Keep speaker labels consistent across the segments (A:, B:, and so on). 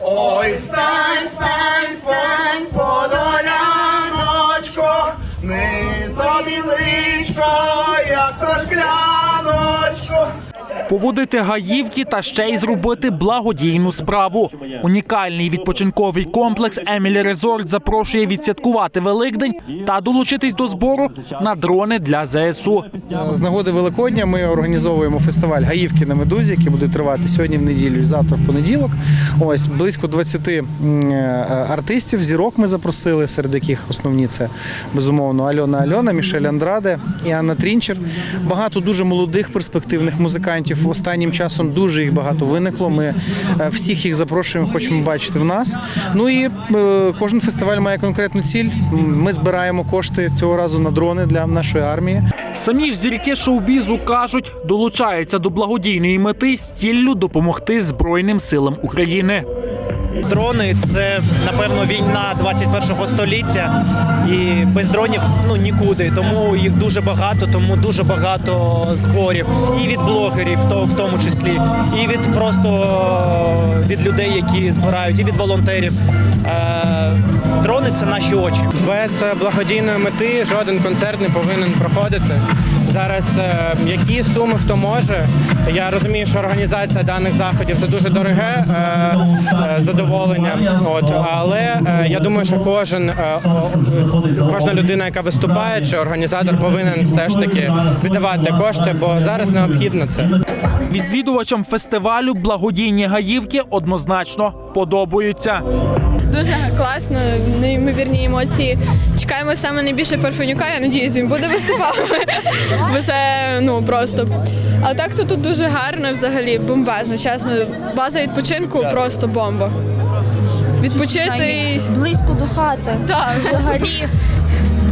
A: Ой, стань, стань, стань, подоляночко, ми забіличко, як то шкляночко.
B: Поводити гаївки та ще й зробити благодійну справу. Унікальний відпочинковий комплекс Емілі Резорт запрошує відсвяткувати Великдень та долучитись до збору на дрони для ЗСУ.
C: З нагоди Великодня ми організовуємо фестиваль Гаївки на медузі, який буде тривати сьогодні в неділю і завтра в понеділок. Ось близько 20 е, артистів, зірок ми запросили, серед яких основні це безумовно Альона Альона, Мішель Андраде і Анна Трінчер. Багато дуже молодих перспективних музикантів. Останнім часом дуже їх багато виникло. Ми е, всіх їх запрошуємо, хочемо бачити в нас. Ну і е, кожен фестиваль має конкретну ціль. Ми збираємо кошти цього разу на дрони для нашої армії.
B: Самі ж зірки шоу-бізу кажуть, долучаються до благодійної мети з ціллю допомогти Збройним силам України.
D: Дрони це напевно війна 21-го століття, і без дронів ну нікуди. Тому їх дуже багато, тому дуже багато зборів. І від блогерів, то в тому числі, і від просто від людей, які збирають, і від волонтерів. Е, Дрони це наші очі.
E: Без е, благодійної мети жоден концерт не повинен проходити. Зараз е, які суми хто може. Я розумію, що організація даних заходів це дуже дороге е, е, задоволення. От але я думаю, що кожен кожна людина, яка виступає, чи організатор повинен все ж таки віддавати кошти, бо зараз необхідно це.
B: Відвідувачам фестивалю благодійні гаївки однозначно подобаються.
F: Дуже класно, неймовірні емоції. Чекаємо саме найбільше Парфенюка. Я надіюсь, він буде виступати. Бо це ну просто. А так то тут дуже гарно, взагалі, бомбезно. Чесно, база відпочинку просто бомба. Відпочити і
G: близько до хати.
F: так,
G: Взагалі,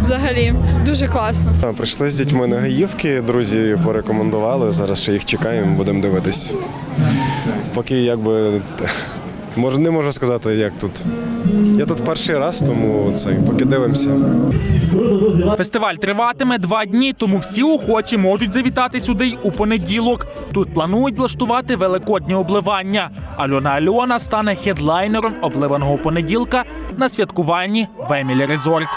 F: взагалі дуже класно.
H: Прийшли з дітьми на Гаївки, друзі порекомендували. Зараз ще їх чекаємо, будемо дивитись. Поки якби може, не можу сказати, як тут. Я тут перший раз, тому це поки дивимося.
B: Фестиваль триватиме два дні, тому всі охочі можуть завітати сюди й у понеділок. Тут планують влаштувати великоднє обливання. Альона Альона стане хедлайнером обливаного понеділка на святкуванні в Емілі Резорт.